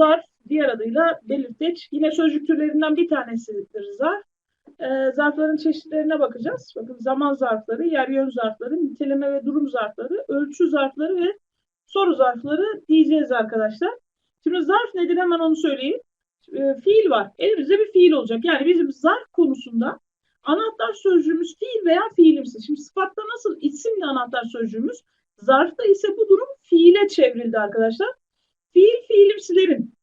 zarf, diğer adıyla belirteç. Yine sözcük türlerinden bir tanesidir zarf. Ee, zarfların çeşitlerine bakacağız. Bakın zaman zarfları, yer yön zarfları, niteleme ve durum zarfları, ölçü zarfları ve soru zarfları diyeceğiz arkadaşlar. Şimdi zarf nedir hemen onu söyleyeyim. Ee, fiil var. Elimizde bir fiil olacak. Yani bizim zarf konusunda anahtar sözcüğümüz fiil veya fiilimsi. Şimdi sıfatta nasıl isimli anahtar sözcüğümüz, zarfta ise bu durum fiile çevrildi arkadaşlar. Fiil fiilimsilerin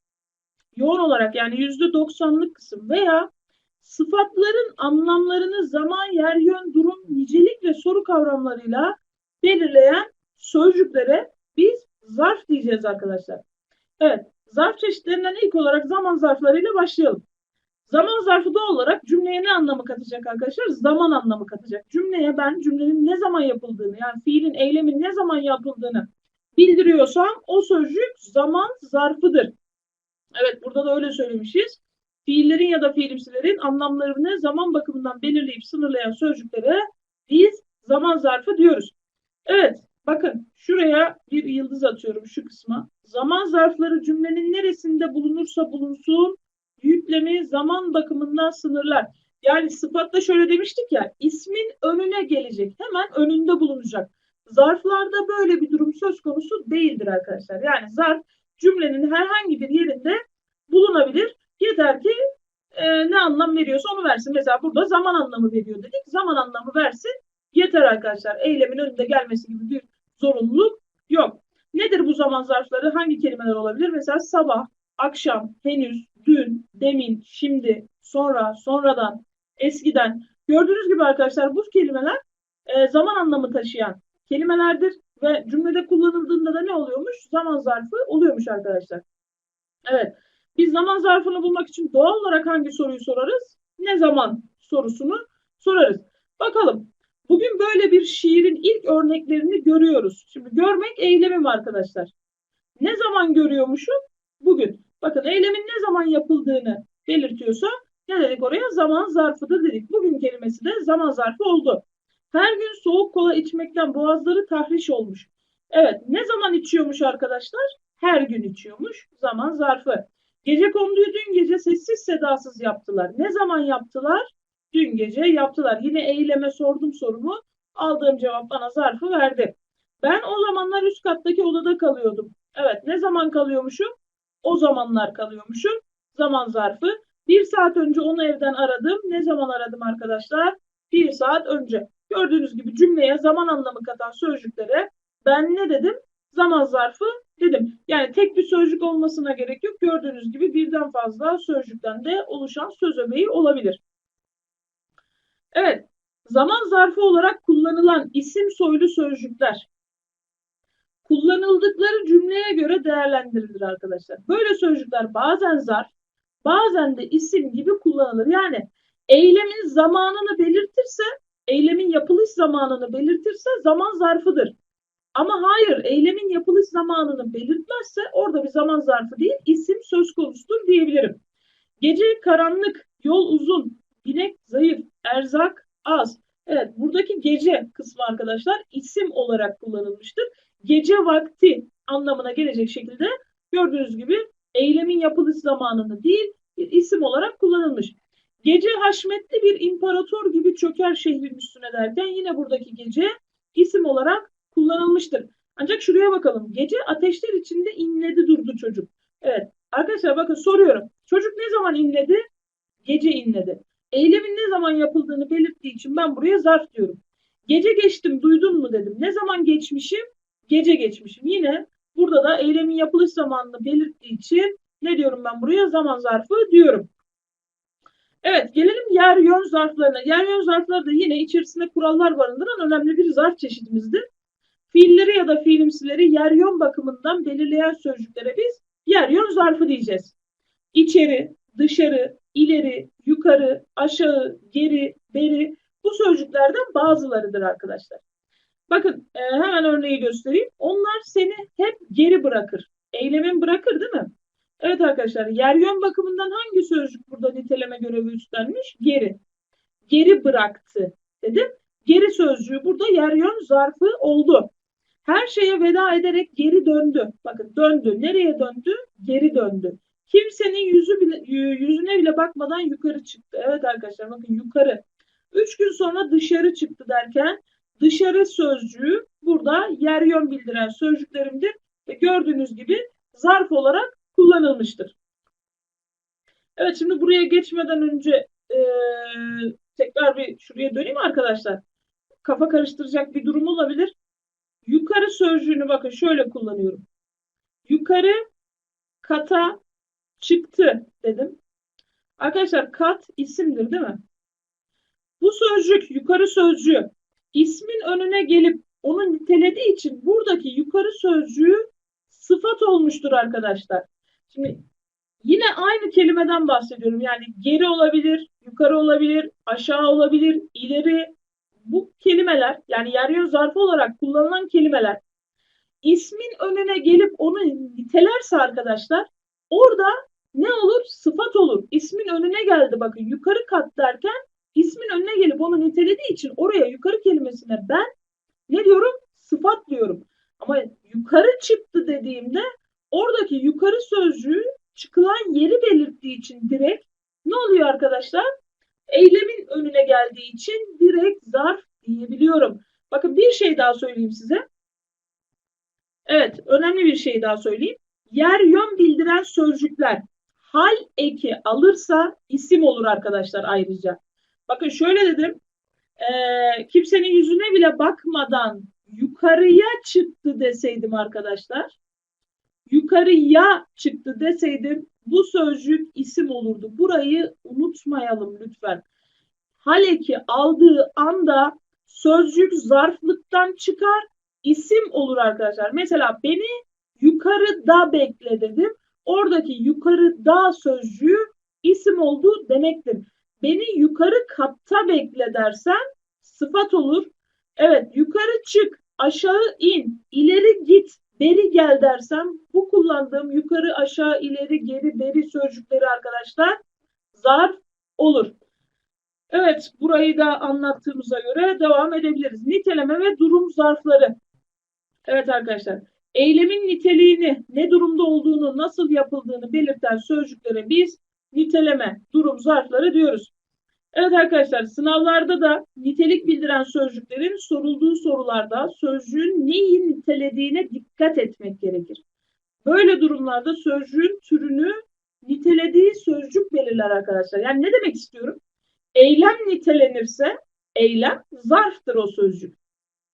yoğun olarak yani yüzde doksanlık kısım veya sıfatların anlamlarını zaman, yer, yön, durum, nicelik ve soru kavramlarıyla belirleyen sözcüklere biz zarf diyeceğiz arkadaşlar. Evet, zarf çeşitlerinden ilk olarak zaman zarflarıyla başlayalım. Zaman zarfı doğal olarak cümleye ne anlamı katacak arkadaşlar? Zaman anlamı katacak. Cümleye ben cümlenin ne zaman yapıldığını yani fiilin, eylemin ne zaman yapıldığını bildiriyorsam o sözcük zaman zarfıdır. Evet burada da öyle söylemişiz. Fiillerin ya da fiilimsilerin anlamlarını zaman bakımından belirleyip sınırlayan sözcüklere biz zaman zarfı diyoruz. Evet bakın şuraya bir yıldız atıyorum şu kısma. Zaman zarfları cümlenin neresinde bulunursa bulunsun yüklemi zaman bakımından sınırlar. Yani sıfatta şöyle demiştik ya ismin önüne gelecek hemen önünde bulunacak. Zarflarda böyle bir durum söz konusu değildir arkadaşlar. Yani zarf cümlenin herhangi bir yerinde bulunabilir. Yeter ki e, ne anlam veriyorsa onu versin. Mesela burada zaman anlamı veriyor dedik. Zaman anlamı versin. Yeter arkadaşlar. Eylemin önünde gelmesi gibi bir zorunluluk yok. Nedir bu zaman zarfları? Hangi kelimeler olabilir? Mesela sabah, akşam, henüz, dün, demin, şimdi, sonra, sonradan, eskiden. Gördüğünüz gibi arkadaşlar bu kelimeler e, zaman anlamı taşıyan kelimelerdir ve cümlede kullanıldığında da ne oluyormuş? Zaman zarfı oluyormuş arkadaşlar. Evet. Biz zaman zarfını bulmak için doğal olarak hangi soruyu sorarız? Ne zaman sorusunu sorarız. Bakalım. Bugün böyle bir şiirin ilk örneklerini görüyoruz. Şimdi görmek eylemim arkadaşlar. Ne zaman görüyormuşum? Bugün. Bakın eylemin ne zaman yapıldığını belirtiyorsa ne dedik oraya? Zaman zarfıdır dedik. Bugün kelimesi de zaman zarfı oldu. Her gün soğuk kola içmekten boğazları tahriş olmuş. Evet ne zaman içiyormuş arkadaşlar? Her gün içiyormuş. Zaman zarfı. Gece konduyu dün gece sessiz sedasız yaptılar. Ne zaman yaptılar? Dün gece yaptılar. Yine eyleme sordum sorumu. Aldığım cevap bana zarfı verdi. Ben o zamanlar üst kattaki odada kalıyordum. Evet ne zaman kalıyormuşum? O zamanlar kalıyormuşum. Zaman zarfı. Bir saat önce onu evden aradım. Ne zaman aradım arkadaşlar? Bir saat önce. Gördüğünüz gibi cümleye zaman anlamı katan sözcüklere ben ne dedim? Zaman zarfı dedim. Yani tek bir sözcük olmasına gerek yok. Gördüğünüz gibi birden fazla sözcükten de oluşan söz öbeği olabilir. Evet. Zaman zarfı olarak kullanılan isim soylu sözcükler kullanıldıkları cümleye göre değerlendirilir arkadaşlar. Böyle sözcükler bazen zarf, bazen de isim gibi kullanılır. Yani eylemin zamanını belirtirse, eylemin yapılış zamanını belirtirse zaman zarfıdır. Ama hayır, eylemin yapılış zamanını belirtmezse orada bir zaman zarfı değil, isim söz konusudur diyebilirim. Gece karanlık, yol uzun, binek zayıf, erzak az. Evet, buradaki gece kısmı arkadaşlar isim olarak kullanılmıştır. Gece vakti anlamına gelecek şekilde gördüğünüz gibi eylemin yapılış zamanını değil, isim olarak kullanılmış. Gece haşmetli bir imparator gibi çöker şehrin üstüne derken yine buradaki gece isim olarak kullanılmıştır. Ancak şuraya bakalım. Gece ateşler içinde inledi durdu çocuk. Evet. Arkadaşlar bakın soruyorum. Çocuk ne zaman inledi? Gece inledi. Eylemin ne zaman yapıldığını belirttiği için ben buraya zarf diyorum. Gece geçtim duydun mu dedim. Ne zaman geçmişim? Gece geçmişim. Yine burada da eylemin yapılış zamanını belirttiği için ne diyorum ben buraya? Zaman zarfı diyorum. Evet gelelim yer yön zarflarına. Yer yön zarfları da yine içerisinde kurallar barındıran önemli bir zarf çeşidimizdir. Fiilleri ya da fiilimsileri yer yön bakımından belirleyen sözcüklere biz yer yön zarfı diyeceğiz. İçeri, dışarı, ileri, yukarı, aşağı, geri, beri bu sözcüklerden bazılarıdır arkadaşlar. Bakın e, hemen örneği göstereyim. Onlar seni hep geri bırakır. Eylemin bırakır değil mi? Evet arkadaşlar yer yön bakımından hangi sözcük burada niteleme görevi üstlenmiş? Geri. Geri bıraktı dedim. Geri sözcüğü burada yer yön zarfı oldu. Her şeye veda ederek geri döndü. Bakın döndü. Nereye döndü? Geri döndü. Kimsenin yüzü bile, yü- yüzüne bile bakmadan yukarı çıktı. Evet arkadaşlar bakın yukarı. Üç gün sonra dışarı çıktı derken dışarı sözcüğü burada yer yön bildiren sözcüklerimdir ve gördüğünüz gibi zarf olarak kullanılmıştır. Evet şimdi buraya geçmeden önce eee, tekrar bir şuraya döneyim arkadaşlar. Kafa karıştıracak bir durum olabilir. Yukarı sözcüğünü bakın şöyle kullanıyorum. Yukarı kata çıktı dedim. Arkadaşlar kat isimdir değil mi? Bu sözcük yukarı sözcüğü ismin önüne gelip onu nitelediği için buradaki yukarı sözcüğü sıfat olmuştur arkadaşlar. Şimdi yine aynı kelimeden bahsediyorum. Yani geri olabilir, yukarı olabilir, aşağı olabilir, ileri. Bu kelimeler yani yer yön zarfı olarak kullanılan kelimeler ismin önüne gelip onu nitelerse arkadaşlar orada ne olur? Sıfat olur. İsmin önüne geldi bakın yukarı kat derken ismin önüne gelip onu nitelediği için oraya yukarı kelimesine ben ne diyorum? Sıfat diyorum. Ama yukarı çıktı dediğimde oradaki yukarı sözcüğü çıkılan yeri belirttiği için direkt ne oluyor arkadaşlar? Eylemin önüne geldiği için direkt zarf diyebiliyorum. Bakın bir şey daha söyleyeyim size. Evet, önemli bir şey daha söyleyeyim. Yer yön bildiren sözcükler hal eki alırsa isim olur arkadaşlar ayrıca. Bakın şöyle dedim. Eee, kimsenin yüzüne bile bakmadan yukarıya çıktı deseydim arkadaşlar. Yukarıya çıktı deseydim bu sözcük isim olurdu. Burayı unutmayalım lütfen. Hal eki aldığı anda sözcük zarflıktan çıkar, isim olur arkadaşlar. Mesela beni yukarıda bekle dedim. Oradaki yukarıda sözcüğü isim oldu demektir. Beni yukarı katta bekle dersen sıfat olur. Evet yukarı çık, aşağı in, ileri git, beri gel dersem kullandığım yukarı, aşağı, ileri, geri, beri sözcükleri arkadaşlar zarf olur. Evet burayı da anlattığımıza göre devam edebiliriz. Niteleme ve durum zarfları. Evet arkadaşlar eylemin niteliğini, ne durumda olduğunu, nasıl yapıldığını belirten sözcüklere biz niteleme, durum zarfları diyoruz. Evet arkadaşlar sınavlarda da nitelik bildiren sözcüklerin sorulduğu sorularda sözcüğün neyi nitelediğine dikkat etmek gerekir. Böyle durumlarda sözcüğün türünü nitelediği sözcük belirler arkadaşlar. Yani ne demek istiyorum? Eylem nitelenirse eylem zarftır o sözcük.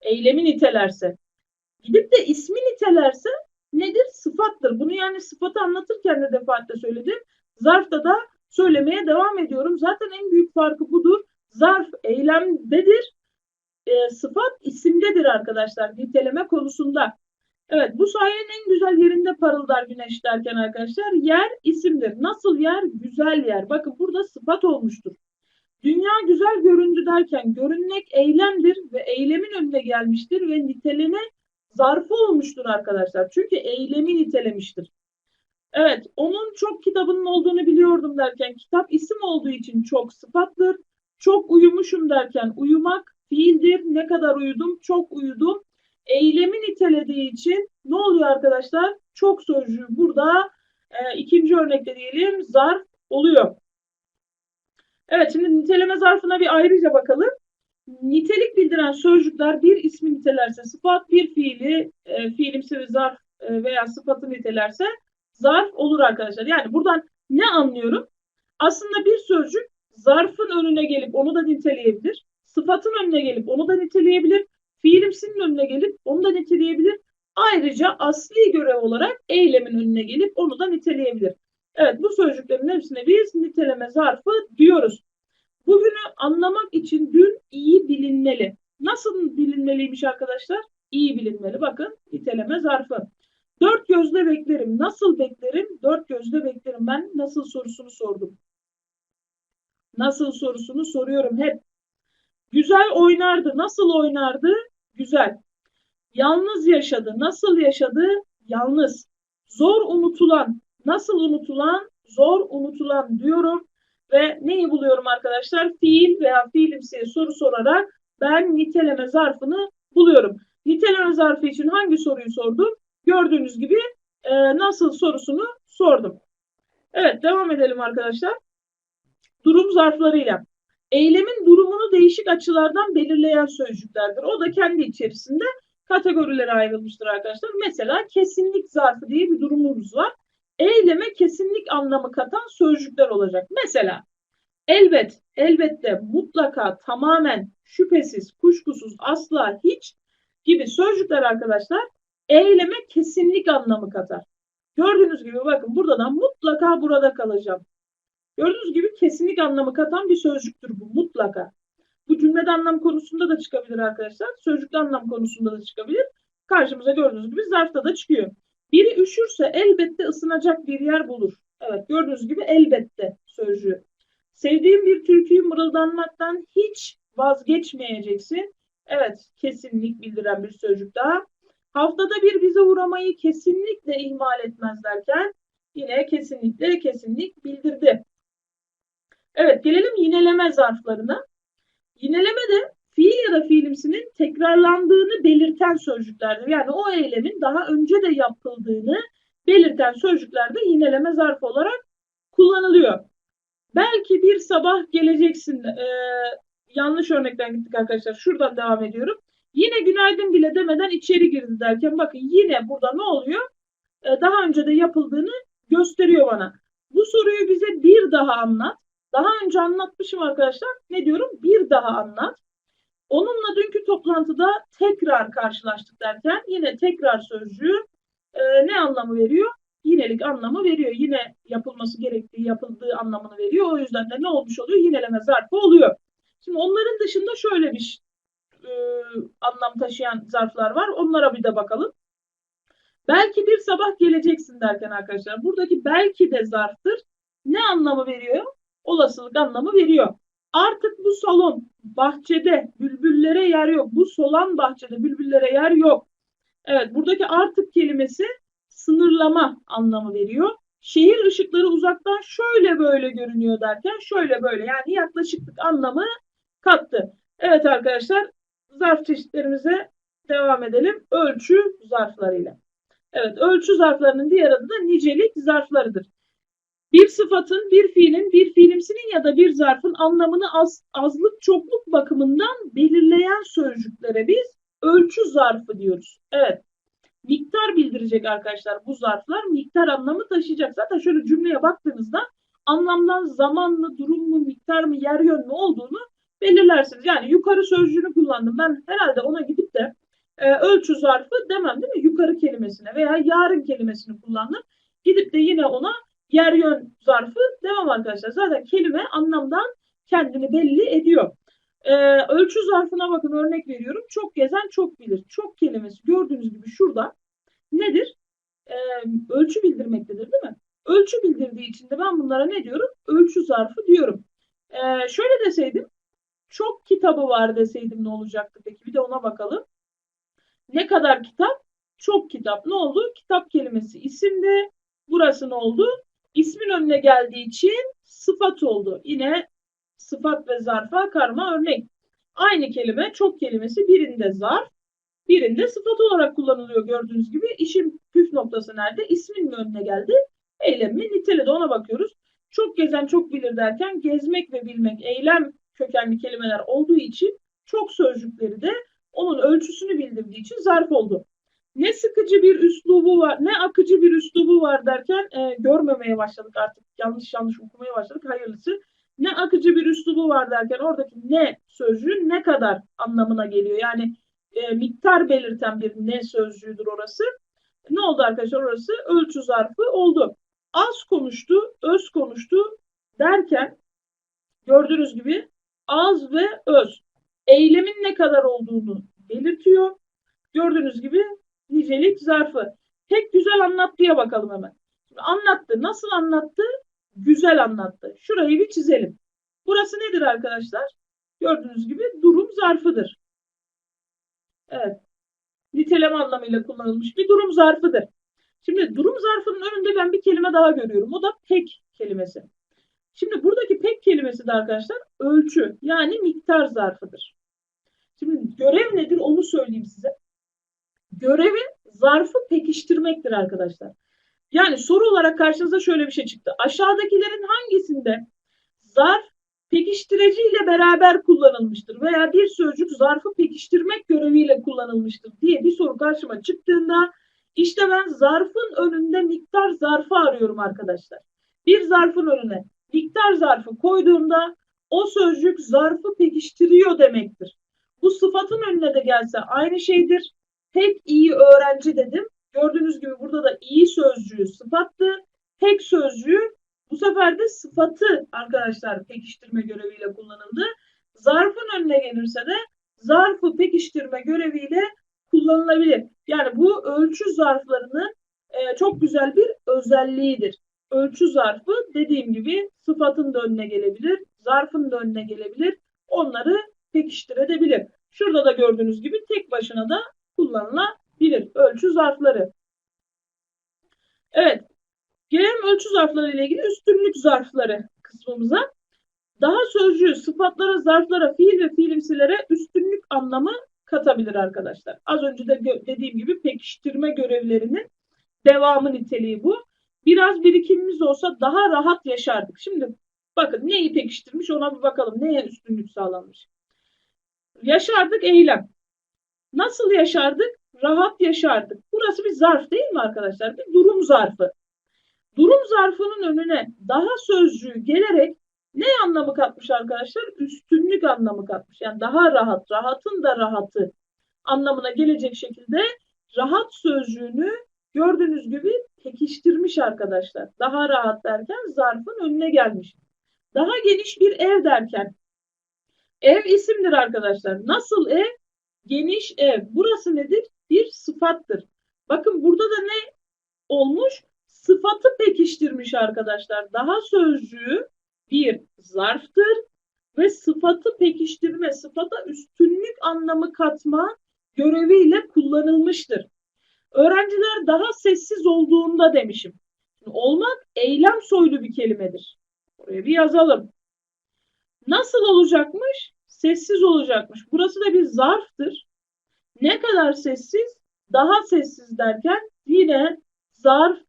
Eylemi nitelerse. Gidip de ismi nitelerse nedir? Sıfattır. Bunu yani sıfatı anlatırken de defaatle söyledim. Zarfta da söylemeye devam ediyorum. Zaten en büyük farkı budur. Zarf eylemdedir. E, sıfat isimdedir arkadaşlar niteleme konusunda. Evet bu sayenin en güzel yerinde parıldar güneş derken arkadaşlar yer isimdir. Nasıl yer? Güzel yer. Bakın burada sıfat olmuştur. Dünya güzel göründü derken görünmek eylemdir ve eylemin önüne gelmiştir ve niteleme zarfı olmuştur arkadaşlar. Çünkü eylemi nitelemiştir. Evet, onun çok kitabının olduğunu biliyordum derken kitap isim olduğu için çok sıfattır. Çok uyumuşum derken uyumak fiildir. Ne kadar uyudum? Çok uyudum. Eylemi nitelediği için ne oluyor arkadaşlar? Çok sözcüğü burada e, ikinci örnekte diyelim zarf oluyor. Evet şimdi niteleme zarfına bir ayrıca bakalım. Nitelik bildiren sözcükler bir ismi nitelerse sıfat, bir fiili, e, fiilimsi bir zarf e, veya sıfatı nitelerse zarf olur arkadaşlar. Yani buradan ne anlıyorum? Aslında bir sözcük zarfın önüne gelip onu da niteleyebilir. Sıfatın önüne gelip onu da niteleyebilir. Fiilimsinin önüne gelip onu da niteleyebilir. Ayrıca asli görev olarak eylemin önüne gelip onu da niteleyebilir. Evet bu sözcüklerin hepsine biz niteleme zarfı diyoruz. Bugünü anlamak için dün iyi bilinmeli. Nasıl bilinmeliymiş arkadaşlar? İyi bilinmeli. Bakın niteleme zarfı. Dört gözle beklerim. Nasıl beklerim? Dört gözle beklerim. Ben nasıl sorusunu sordum. Nasıl sorusunu soruyorum hep. Güzel oynardı. Nasıl oynardı? Güzel. Yalnız yaşadı. Nasıl yaşadı? Yalnız. Zor unutulan. Nasıl unutulan? Zor unutulan diyorum. Ve neyi buluyorum arkadaşlar? Fiil veya fiilimsi soru sorarak ben niteleme zarfını buluyorum. Niteleme zarfı için hangi soruyu sordum? Gördüğünüz gibi e, nasıl sorusunu sordum. Evet devam edelim arkadaşlar. Durum zarflarıyla. Eylemin durumunu değişik açılardan belirleyen sözcüklerdir. O da kendi içerisinde kategorilere ayrılmıştır arkadaşlar. Mesela kesinlik zarfı diye bir durumumuz var. Eyleme kesinlik anlamı katan sözcükler olacak. Mesela elbet, elbette, mutlaka, tamamen, şüphesiz, kuşkusuz, asla, hiç gibi sözcükler arkadaşlar eyleme kesinlik anlamı katar. Gördüğünüz gibi bakın burada da mutlaka burada kalacağım. Gördüğünüz gibi kesinlik anlamı katan bir sözcüktür bu mutlaka. Bu cümlede anlam konusunda da çıkabilir arkadaşlar. Sözcükte anlam konusunda da çıkabilir. Karşımıza gördüğünüz gibi zarfta da çıkıyor. Biri üşürse elbette ısınacak bir yer bulur. Evet gördüğünüz gibi elbette sözcüğü. Sevdiğim bir türküyü mırıldanmaktan hiç vazgeçmeyeceksin. Evet kesinlik bildiren bir sözcük daha. Haftada bir bize uğramayı kesinlikle ihmal etmez derken yine kesinlikle kesinlik bildirdi. Evet gelelim yineleme zarflarına. Yineleme de fiil ya da fiilimsinin tekrarlandığını belirten sözcüklerdir. Yani o eylemin daha önce de yapıldığını belirten sözcükler de yineleme zarfı olarak kullanılıyor. Belki bir sabah geleceksin. Ee, yanlış örnekten gittik arkadaşlar. Şuradan devam ediyorum. Yine günaydın bile demeden içeri girdi derken bakın yine burada ne oluyor? Ee, daha önce de yapıldığını gösteriyor bana. Bu soruyu bize bir daha anlat. Daha önce anlatmışım arkadaşlar. Ne diyorum? Bir daha anlat. Onunla dünkü toplantıda tekrar karşılaştık derken yine tekrar sözcüğü e, ne anlamı veriyor? Yinelik anlamı veriyor. Yine yapılması gerektiği, yapıldığı anlamını veriyor. O yüzden de ne olmuş oluyor? Yineleme zarfı oluyor. Şimdi onların dışında şöyle bir e, anlam taşıyan zarflar var. Onlara bir de bakalım. Belki bir sabah geleceksin derken arkadaşlar buradaki belki de zarftır. Ne anlamı veriyor? Olasılık anlamı veriyor. Artık bu salon bahçede bülbüllere yer yok. Bu solan bahçede bülbüllere yer yok. Evet buradaki artık kelimesi sınırlama anlamı veriyor. Şehir ışıkları uzaktan şöyle böyle görünüyor derken şöyle böyle yani yaklaşıklık anlamı kattı. Evet arkadaşlar zarf çeşitlerimize devam edelim. Ölçü zarflarıyla. Evet ölçü zarflarının diğer adı da nicelik zarflarıdır. Bir sıfatın, bir fiilin, bir fiilimsinin ya da bir zarfın anlamını az, azlık çokluk bakımından belirleyen sözcüklere biz ölçü zarfı diyoruz. Evet. Miktar bildirecek arkadaşlar bu zarflar. Miktar anlamı taşıyacak. Zaten şöyle cümleye baktığınızda anlamdan zaman mı, durum mu, miktar mı, yer yön mü olduğunu belirlersiniz. Yani yukarı sözcüğünü kullandım. Ben herhalde ona gidip de e, ölçü zarfı demem değil mi? Yukarı kelimesine veya yarın kelimesini kullandım. Gidip de yine ona yer yön zarfı devam arkadaşlar. Zaten kelime anlamdan kendini belli ediyor. Ee, ölçü zarfına bakın örnek veriyorum. Çok gezen çok bilir. Çok kelimesi gördüğünüz gibi şurada nedir? Ee, ölçü bildirmektedir değil mi? Ölçü bildirdiği için de ben bunlara ne diyorum? Ölçü zarfı diyorum. Ee, şöyle deseydim çok kitabı var deseydim ne olacaktı peki? Bir de ona bakalım. Ne kadar kitap? Çok kitap. Ne oldu? Kitap kelimesi isimde. Burası ne oldu? İsmin önüne geldiği için sıfat oldu. Yine sıfat ve zarfa karma örnek. Aynı kelime çok kelimesi birinde zarf, birinde sıfat olarak kullanılıyor gördüğünüz gibi. İşin püf noktası nerede? İsmin mi önüne geldi? Eylem mi? Niteledi ona bakıyoruz. Çok gezen çok bilir derken gezmek ve bilmek eylem kökenli kelimeler olduğu için çok sözcükleri de onun ölçüsünü bildirdiği için zarf oldu ne sıkıcı bir üslubu var, ne akıcı bir üslubu var derken e, görmemeye başladık artık. Yanlış yanlış okumaya başladık. Hayırlısı. Ne akıcı bir üslubu var derken oradaki ne sözcüğü ne kadar anlamına geliyor. Yani e, miktar belirten bir ne sözcüğüdür orası. Ne oldu arkadaşlar orası? Ölçü zarfı oldu. Az konuştu, öz konuştu derken gördüğünüz gibi az ve öz. Eylemin ne kadar olduğunu belirtiyor. Gördüğünüz gibi nicelik zarfı. Tek güzel anlattıya bakalım hemen. Şimdi anlattı. Nasıl anlattı? Güzel anlattı. Şurayı bir çizelim. Burası nedir arkadaşlar? Gördüğünüz gibi durum zarfıdır. Evet. Niteleme anlamıyla kullanılmış bir durum zarfıdır. Şimdi durum zarfının önünde ben bir kelime daha görüyorum. O da pek kelimesi. Şimdi buradaki pek kelimesi de arkadaşlar ölçü yani miktar zarfıdır. Şimdi görev nedir onu söyleyeyim size. Görevi zarfı pekiştirmektir arkadaşlar. Yani soru olarak karşınıza şöyle bir şey çıktı. Aşağıdakilerin hangisinde zarf pekiştireciyle beraber kullanılmıştır veya bir sözcük zarfı pekiştirmek göreviyle kullanılmıştır diye bir soru karşıma çıktığında işte ben zarfın önünde miktar zarfı arıyorum arkadaşlar. Bir zarfın önüne miktar zarfı koyduğumda o sözcük zarfı pekiştiriyor demektir. Bu sıfatın önüne de gelse aynı şeydir. Pek iyi öğrenci dedim. Gördüğünüz gibi burada da iyi sözcüğü sıfattı. Pek sözcüğü bu sefer de sıfatı arkadaşlar pekiştirme göreviyle kullanıldı. Zarfın önüne gelirse de zarfı pekiştirme göreviyle kullanılabilir. Yani bu ölçü zarflarının e, çok güzel bir özelliğidir. Ölçü zarfı dediğim gibi sıfatın da önüne gelebilir, zarfın da önüne gelebilir. Onları pekiştirebilir. Şurada da gördüğünüz gibi tek başına da kullanılabilir. Ölçü zarfları. Evet. Gelelim ölçü zarfları ile ilgili üstünlük zarfları kısmımıza. Daha sözcüğü sıfatlara, zarflara, fiil ve fiilimsilere üstünlük anlamı katabilir arkadaşlar. Az önce de dediğim gibi pekiştirme görevlerinin devamı niteliği bu. Biraz birikimimiz olsa daha rahat yaşardık. Şimdi bakın neyi pekiştirmiş ona bir bakalım. Neye üstünlük sağlanmış? Yaşardık eylem. Nasıl yaşardık? Rahat yaşardık. Burası bir zarf değil mi arkadaşlar? Bir durum zarfı. Durum zarfının önüne daha sözcüğü gelerek ne anlamı katmış arkadaşlar? Üstünlük anlamı katmış. Yani daha rahat, rahatın da rahatı anlamına gelecek şekilde rahat sözcüğünü gördüğünüz gibi pekiştirmiş arkadaşlar. Daha rahat derken zarfın önüne gelmiş. Daha geniş bir ev derken ev isimdir arkadaşlar. Nasıl ev? Geniş ev. Burası nedir? Bir sıfattır. Bakın burada da ne olmuş? Sıfatı pekiştirmiş arkadaşlar. Daha sözcüğü bir zarftır ve sıfatı pekiştirme, sıfata üstünlük anlamı katma göreviyle kullanılmıştır. Öğrenciler daha sessiz olduğunda demişim. olmak eylem soylu bir kelimedir. Oraya bir yazalım. Nasıl olacakmış? Sessiz olacakmış. Burası da bir zarftır. Ne kadar sessiz? Daha sessiz derken yine zarf,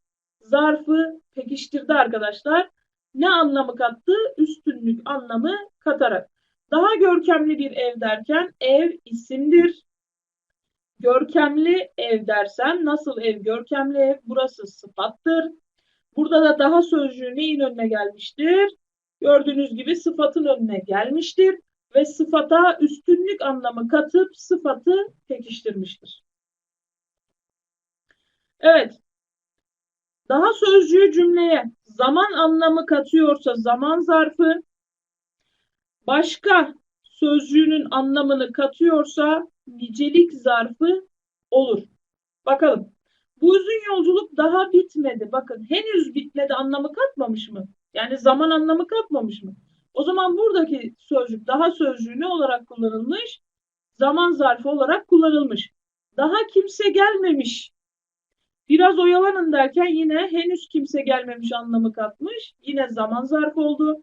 zarfı pekiştirdi arkadaşlar. Ne anlamı kattı? Üstünlük anlamı katarak. Daha görkemli bir ev derken ev isimdir. Görkemli ev dersen nasıl ev? Görkemli ev burası sıfattır. Burada da daha sözcüğü neyin önüne gelmiştir? Gördüğünüz gibi sıfatın önüne gelmiştir ve sıfata üstünlük anlamı katıp sıfatı pekiştirmiştir. Evet. Daha sözcüğü cümleye zaman anlamı katıyorsa zaman zarfı, başka sözcüğünün anlamını katıyorsa nicelik zarfı olur. Bakalım. Bu uzun yolculuk daha bitmedi. Bakın henüz bitmedi anlamı katmamış mı? Yani zaman anlamı katmamış mı? O zaman buradaki sözcük daha sözcüğü ne olarak kullanılmış? Zaman zarfı olarak kullanılmış. Daha kimse gelmemiş. Biraz oyalanın derken yine henüz kimse gelmemiş anlamı katmış. Yine zaman zarfı oldu.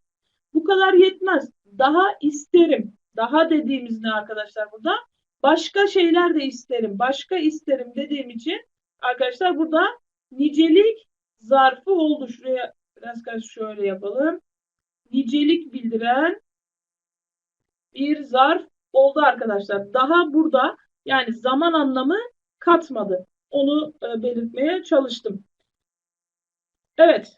Bu kadar yetmez. Daha isterim. Daha dediğimiz ne arkadaşlar burada? Başka şeyler de isterim. Başka isterim dediğim için arkadaşlar burada nicelik zarfı oldu. Şuraya biraz şöyle yapalım. Nicelik bildiren bir zarf oldu arkadaşlar. Daha burada yani zaman anlamı katmadı. Onu e, belirtmeye çalıştım. Evet.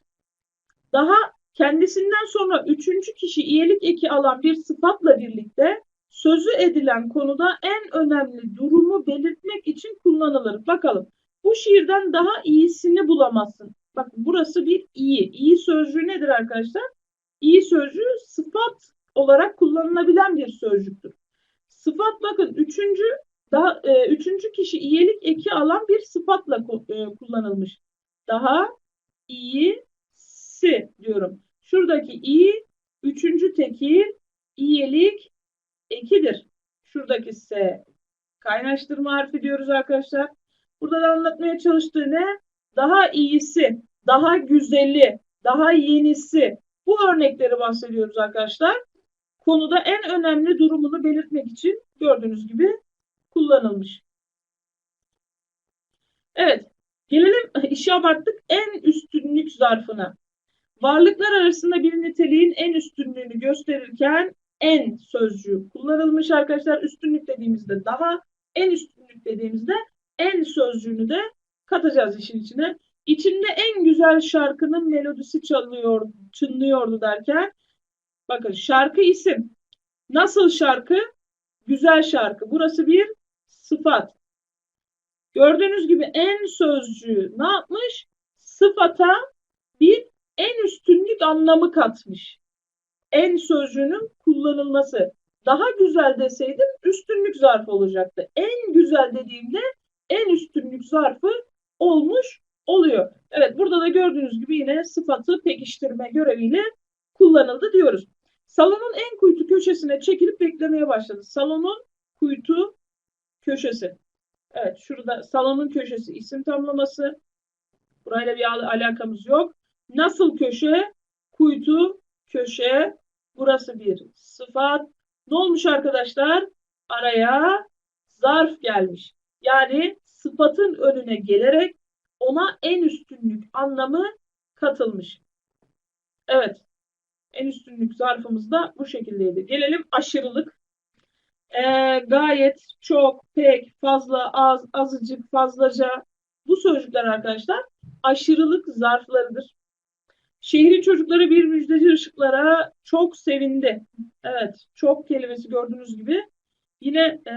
Daha kendisinden sonra üçüncü kişi iyilik eki alan bir sıfatla birlikte sözü edilen konuda en önemli durumu belirtmek için kullanılır. Bakalım. Bu şiirden daha iyisini bulamazsın. Bak burası bir iyi. İyi sözcüğü nedir arkadaşlar? İyi sözcüğü sıfat olarak kullanılabilen bir sözcüktür. Sıfat bakın üçüncü daha e, üçüncü kişi iyilik eki alan bir sıfatla e, kullanılmış. Daha iyisi diyorum. Şuradaki iyi üçüncü tekil iyilik ekidir. Şuradaki S kaynaştırma harfi diyoruz arkadaşlar. Burada da anlatmaya çalıştığı ne? Daha iyisi, daha güzeli, daha yenisi. Bu örnekleri bahsediyoruz arkadaşlar. Konuda en önemli durumunu belirtmek için gördüğünüz gibi kullanılmış. Evet. Gelelim işi abarttık en üstünlük zarfına. Varlıklar arasında bir niteliğin en üstünlüğünü gösterirken en sözcüğü kullanılmış arkadaşlar. Üstünlük dediğimizde daha, en üstünlük dediğimizde en sözcüğünü de katacağız işin içine. İçinde en güzel şarkının melodisi çalıyor, çınlıyordu derken bakın şarkı isim. Nasıl şarkı? Güzel şarkı. Burası bir sıfat. Gördüğünüz gibi en sözcüğü ne yapmış? Sıfata bir en üstünlük anlamı katmış. En sözcüğünün kullanılması. Daha güzel deseydim üstünlük zarfı olacaktı. En güzel dediğimde en üstünlük zarfı olmuş oluyor. Evet burada da gördüğünüz gibi yine sıfatı pekiştirme göreviyle kullanıldı diyoruz. Salonun en kuytu köşesine çekilip beklemeye başladı. Salonun kuytu köşesi. Evet şurada salonun köşesi isim tamlaması. Burayla bir al alakamız yok. Nasıl köşe? Kuytu köşe. Burası bir sıfat. Ne olmuş arkadaşlar? Araya zarf gelmiş. Yani sıfatın önüne gelerek ona en üstünlük anlamı katılmış. Evet. En üstünlük zarfımız da bu şekildeydi. Gelelim aşırılık. Ee, gayet, çok, pek, fazla, az, azıcık, fazlaca. Bu sözcükler arkadaşlar aşırılık zarflarıdır. Şehrin çocukları bir müjdeci ışıklara çok sevindi. Evet, çok kelimesi gördüğünüz gibi. Yine e,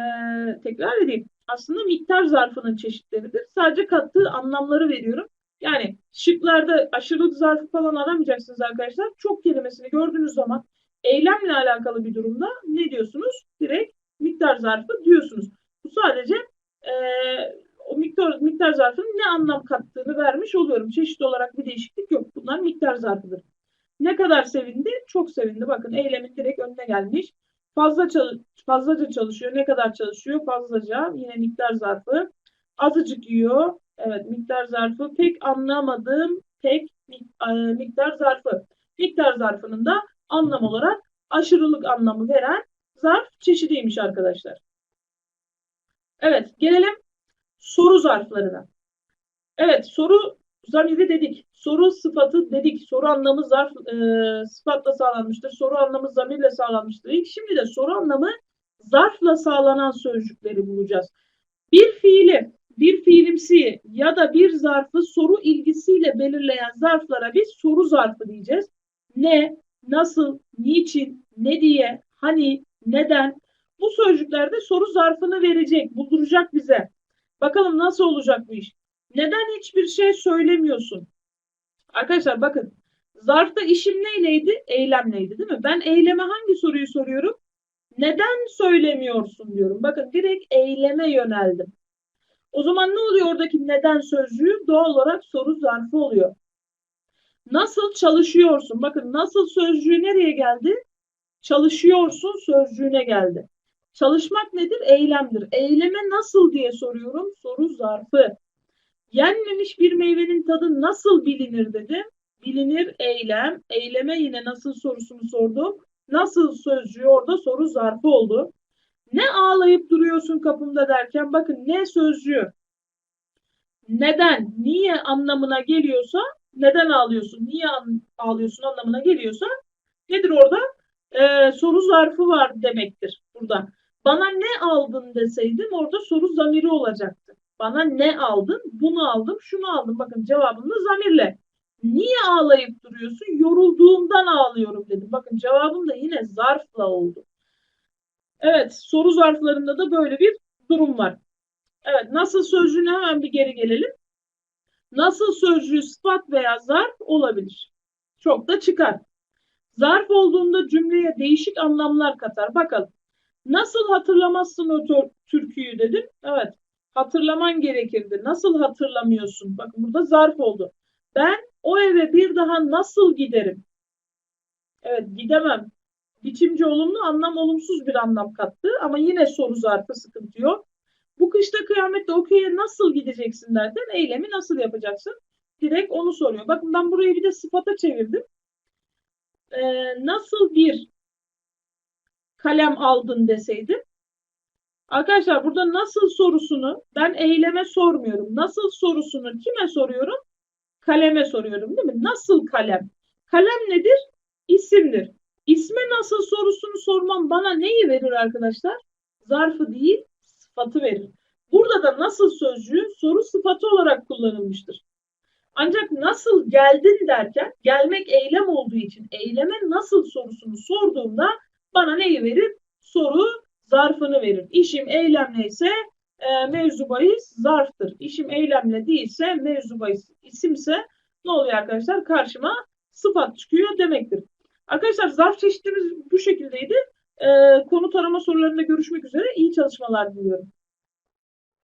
tekrar edeyim. Aslında miktar zarfının çeşitleridir. Sadece kattığı anlamları veriyorum. Yani şıklarda aşırılık zarfı falan aramayacaksınız arkadaşlar. Çok kelimesini gördüğünüz zaman eylemle alakalı bir durumda ne diyorsunuz? Direkt miktar zarfı diyorsunuz. Bu sadece e, o miktar, miktar zarfının ne anlam kattığını vermiş oluyorum. Çeşit olarak bir değişiklik yok. Bunlar miktar zarfıdır. Ne kadar sevindi? Çok sevindi. Bakın eylemin direkt önüne gelmiş. Fazla çalış fazlaca çalışıyor. Ne kadar çalışıyor? Fazlaca. Yine miktar zarfı. Azıcık yiyor. Evet miktar zarfı. Pek anlamadım. Pek e, miktar zarfı. Miktar zarfının da anlam olarak aşırılık anlamı veren zarf çeşidiymiş arkadaşlar. Evet gelelim soru zarflarına. Evet soru zamiri dedik. Soru sıfatı dedik. Soru anlamı zarf e, sıfatla sağlanmıştır. Soru anlamı zamirle sağlanmıştır. Şimdi de soru anlamı zarfla sağlanan sözcükleri bulacağız. Bir fiili, bir fiilimsi ya da bir zarfı soru ilgisiyle belirleyen zarflara biz soru zarfı diyeceğiz. Ne, nasıl, niçin, ne diye, hani, neden? Bu sözcüklerde soru zarfını verecek, bulduracak bize. Bakalım nasıl olacak bu iş? Neden hiçbir şey söylemiyorsun? Arkadaşlar bakın zarfta işim neyleydi? Eylemleydi değil mi? Ben eyleme hangi soruyu soruyorum? Neden söylemiyorsun diyorum. Bakın direkt eyleme yöneldim. O zaman ne oluyor oradaki neden sözcüğü? Doğal olarak soru zarfı oluyor. Nasıl çalışıyorsun? Bakın nasıl sözcüğü nereye geldi? Çalışıyorsun sözcüğüne geldi. Çalışmak nedir? Eylemdir. Eyleme nasıl diye soruyorum. Soru zarfı. Yenmemiş bir meyvenin tadı nasıl bilinir dedim. Bilinir eylem. Eyleme yine nasıl sorusunu sordum. Nasıl sözcüğü orada soru zarfı oldu. Ne ağlayıp duruyorsun kapımda derken bakın ne sözcüğü. Neden, niye anlamına geliyorsa neden ağlıyorsun, niye ağlıyorsun anlamına geliyorsa nedir orada? Ee, soru zarfı var demektir burada. Bana ne aldın deseydim orada soru zamiri olacaktı. Bana ne aldın? Bunu aldım, şunu aldım. Bakın cevabım da zamirle. Niye ağlayıp duruyorsun? Yorulduğumdan ağlıyorum dedim. Bakın cevabım da yine zarfla oldu. Evet, soru zarflarında da böyle bir durum var. Evet, nasıl sözcüğüne hemen bir geri gelelim. Nasıl sözcüğü sıfat veya zarf olabilir. Çok da çıkar. Zarf olduğunda cümleye değişik anlamlar katar. Bakalım. Nasıl hatırlamazsın o türküyü dedim. Evet. Hatırlaman gerekirdi. Nasıl hatırlamıyorsun? Bakın burada zarf oldu. Ben o eve bir daha nasıl giderim? Evet gidemem. Biçimci olumlu anlam olumsuz bir anlam kattı ama yine soru zarfı sıkıntı yok. Bu kışta kıyamette o köye nasıl gideceksin derken eylemi nasıl yapacaksın? Direkt onu soruyor. Bakın ben burayı bir de sıfata çevirdim. Ee, nasıl bir kalem aldın deseydim Arkadaşlar burada nasıl sorusunu ben eyleme sormuyorum. Nasıl sorusunu kime soruyorum? Kaleme soruyorum değil mi? Nasıl kalem? Kalem nedir? İsimdir. İsme nasıl sorusunu sormam bana neyi verir arkadaşlar? Zarfı değil, sıfatı verir. Burada da nasıl sözcüğü soru sıfatı olarak kullanılmıştır. Ancak nasıl geldin derken gelmek eylem olduğu için eyleme nasıl sorusunu sorduğumda bana neyi verir? Soru zarfını verir. İşim eylemle ise e, mevzu zarftır. İşim eylemle değilse mevzu bahis isimse ne oluyor arkadaşlar? Karşıma sıfat çıkıyor demektir. Arkadaşlar zarf çeşitimiz bu şekildeydi. E, konu tarama sorularında görüşmek üzere. İyi çalışmalar diliyorum.